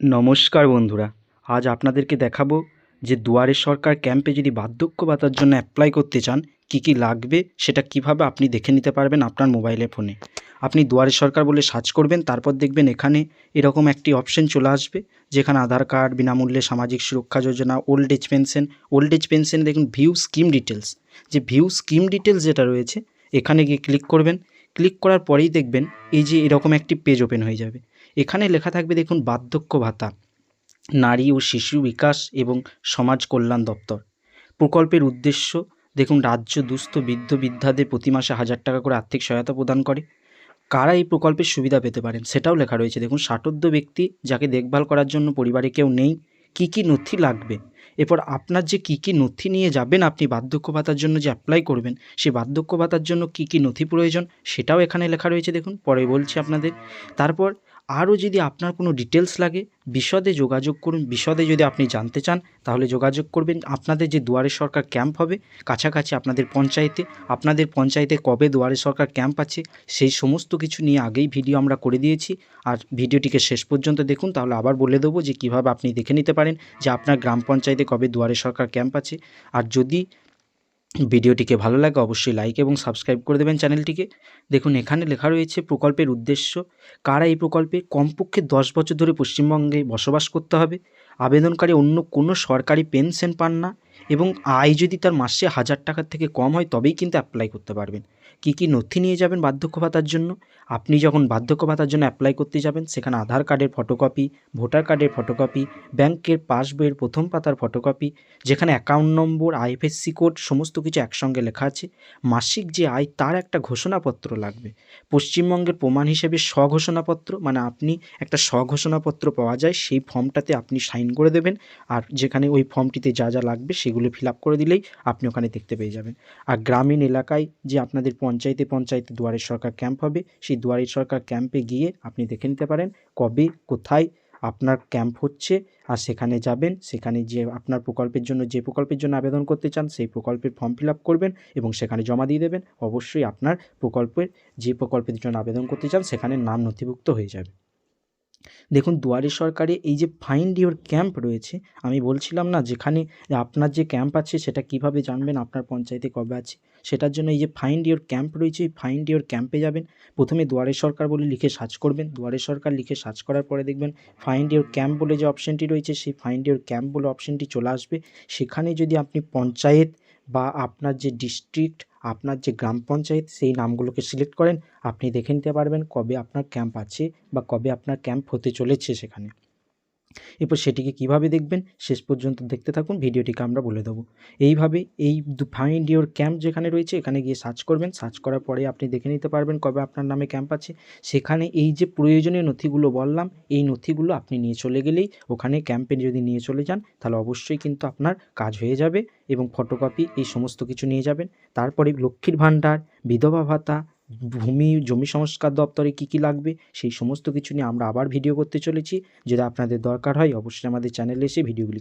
নমস্কার বন্ধুরা, আজ আপনাদেরকে দেখাবো যে দুয়ারে সরকার ক্যাম্পে যদি বার্ধক্য ভাতার জন্য অ্যাপ্লাই করতে চান, কি কি লাগবে সেটা কীভাবে আপনি দেখে নিতে পারবেন আপনার মোবাইলে ফোনে আপনি দুয়ারে সরকার বলে সার্চ করবেন, তারপর দেখবেন এখানে এরকম একটি অপশন চলে আসবে, যেখানে আধার কার্ড, বিনামূল্যে সামাজিক সুরক্ষা যোজনা old age pension old age pension দেখুন ভিউ স্কিম ডিটেলস যে ভিউ স্কিম ডিটেলস যেটা রয়েছে, এখানে গিয়ে ক্লিক করবেন। ক্লিক করার পরেই দেখবেন এই যে এরকম একটি পেজ ওপেন হয়ে যাবে। এখানে লেখা থাকবে দেখুন, বার্ধক্য ভাতা, নারী ও শিশু বিকাশ এবং সমাজ কল্যাণ দপ্তর। প্রকল্পের উদ্দেশ্য, দেখুন, রাজ্য দুস্থ বৃদ্ধ বৃদ্ধাদের প্রতি মাসে হাজার টাকা করে আর্থিক সহায়তা প্রদান করে। কারা এই প্রকল্পের সুবিধা পেতে পারেন? সেটাও লেখা রয়েছে। দেখুন, ষাটোর্ধ ব্যক্তি যাকে দেখভাল করার জন্য পরিবারে কেউ নেই, কী কী নথি লাগবে? এরপর আপনার যে কী কী নথি নিয়ে যাবেন, আপনি বার্ধক্য ভাতার জন্য যে অ্যাপ্লাই করবেন, সেই বার্ধক্য ভাতার জন্য কী কী নথি প্রয়োজন, সেটাও এখানে লেখা রয়েছে। দেখুন, পরে বলছি আপনাদের। তারপর আরও যদি আপনার কোনো ডিটেলস লাগে, বিশদে যোগাযোগ করুন, বিশদে যদি আপনি জানতে চান, তাহলে যোগাযোগ করবেন। আপনাদের যে দুয়ারে সরকার ক্যাম্প হবে, কাছাকাছি আপনাদের পঞ্চায়েতে আপনাদের পঞ্চায়েতে কবে দুয়ারে সরকার ক্যাম্প আছে, সেই সমস্ত কিছু নিয়ে আগেই ভিডিও আমরা করে দিয়েছি। আর ভিডিওটিকে শেষ পর্যন্ত দেখুন, তাহলে আবার বলে দেবো যে কীভাবে আপনি দেখে নিতে পারেন যে আপনার গ্রাম পঞ্চায়েতে কবে দুয়ারে সরকার ক্যাম্প আছে। আর যদি ভিডিওটিকে ভালো লাগে অবশ্যই লাইক এবং সাবস্ক্রাইব করে দেবেন চ্যানেলটিকে। দেখুন, এখানে লেখা রয়েছে প্রকল্পের উদ্দেশ্য, কারা এই প্রকল্পে কমপক্ষে দশ বছর ধরে পশ্চিমবঙ্গে বসবাস করতে হবে? আবেদনকারী অন্য কোনো সরকারি পেনশন পান না। এবং আয় যদি তার মাসে হাজার টাকার থেকে কম হয়, তবেই কিন্তু অ্যাপ্লাই করতে পারবেন। কী কী নথি নিয়ে যাবেন বার্ধক্য ভাতার জন্য? আপনি যখন বার্ধক্য ভাতার জন্য অ্যাপ্লাই করতে যাবেন, সেখানে আধার কার্ডের ফটোকপি ভোটার কার্ডের ফটোকপি ব্যাংকের পাসবইয়ের প্রথম পাতার ফটোকপি যেখানে অ্যাকাউন্ট নম্বর আইএফএসসি কোড সমস্ত কিছু একসঙ্গে লেখা আছে। মাসিক যে আয়, তার একটা ঘোষণাপত্র লাগবে। পশ্চিমবঙ্গের প্রমাণ হিসেবে স্বঘোষণাপত্র মানে আপনি একটা স্বঘোষণাপত্র পাওয়া যায়, সেই ফর্মটাতে আপনি সাইন করে দেবেন, আর যেখানে ওই ফর্মটিতে যা যা লাগবে, সেগুলো ফিল আপ করে দিলেই আপনি ওখানে দেখতে পেয়ে যাবেন। আর গ্রামীণ এলাকায় যে আপনাদের পঞ্চায়েতে পঞ্চায়েতে দুয়ারের সরকার ক্যাম্প হবে, সেই দুয়ারের সরকার ক্যাম্পে গিয়ে আপনি দেখে নিতে পারেন কবে, কোথায় আপনার ক্যাম্প হচ্ছে আর সেখানে যাবেন, সেখানে যে আপনার প্রকল্পের জন্য যে প্রকল্পের জন্য আবেদন করতে চান, সেই প্রকল্পের ফর্ম ফিল করবেন এবং সেখানে জমা দিয়ে দেবেন। অবশ্যই আপনার প্রকল্পের, যে প্রকল্পের জন্য আবেদন করতে চান, সেখানে নাম নথিভুক্ত হয়ে যাবে। দেখুন, দুয়ারে সরকারে এই যে ফাইন্ড ইওর ক্যাম্প রয়েছে, আমি বলছিলাম না যেখানে আপনার যে ক্যাম্প আছে সেটা কীভাবে জানবেন, আপনার পঞ্চায়েতে কবে আছে, সেটার জন্য এই যে ফাইন্ড ইওর ক্যাম্প রয়েছে, এই ফাইন্ড ইওর ক্যাম্পে যাবেন। প্রথমে দুয়ারে সরকার বলে লিখে সার্চ করবেন। দুয়ারে সরকার লিখে সার্চ করার পরে দেখবেন ফাইন্ড ইওর ক্যাম্প বলে যে অপশনটি রয়েছে, সেই ফাইন্ড ইওর ক্যাম্প বলে অপশনটি চলে আসবে। সেখানে যদি আপনি পঞ্চায়েত বা আপনার যে ডিস্ট্রিক্ট আপনার যে গ্রাম পঞ্চায়েত সেই নামগুলোকে সিলেক্ট করেন। আপনি দেখে নিতে পারবেন কবে আপনার ক্যাম্প আছে বা কবে আপনার ক্যাম্প হতে চলেছে সেখানে। এরপর সেটিকে কীভাবে দেখবেন, শেষ পর্যন্ত দেখতে থাকুন, ভিডিওটিকে আমরা বলে দেবো। এইভাবে এই ফাইন্ড ইওর ক্যাম্প যেখানে রয়েছে, এখানে গিয়ে সার্চ করবেন। সার্চ করার পরে আপনি দেখে নিতে পারবেন কবে আপনার নামে ক্যাম্প আছে। সেখানে এই যে প্রয়োজনীয় নথিগুলো বললাম, এই নথিগুলো আপনি নিয়ে চলে গেলেই ওখানে ক্যাম্পে যদি নিয়ে চলে যান, তাহলে অবশ্যই কিন্তু আপনার কাজ হয়ে যাবে এবং ফটোকপি এই সমস্ত কিছু নিয়ে যাবেন। তারপরে লক্ষ্মীর ভাণ্ডার, বিধবা ভাতা ভূমি, জমি সংস্কার দপ্তরে কি কি লাগবে, সেই সমস্ত কিছু নিয়ে আমরা আবার ভিডিও করতে চলেছি। যদি আপনাদের দরকার হয়, অবশ্যই আমাদের চ্যানেলে এসে ভিডিওগুলি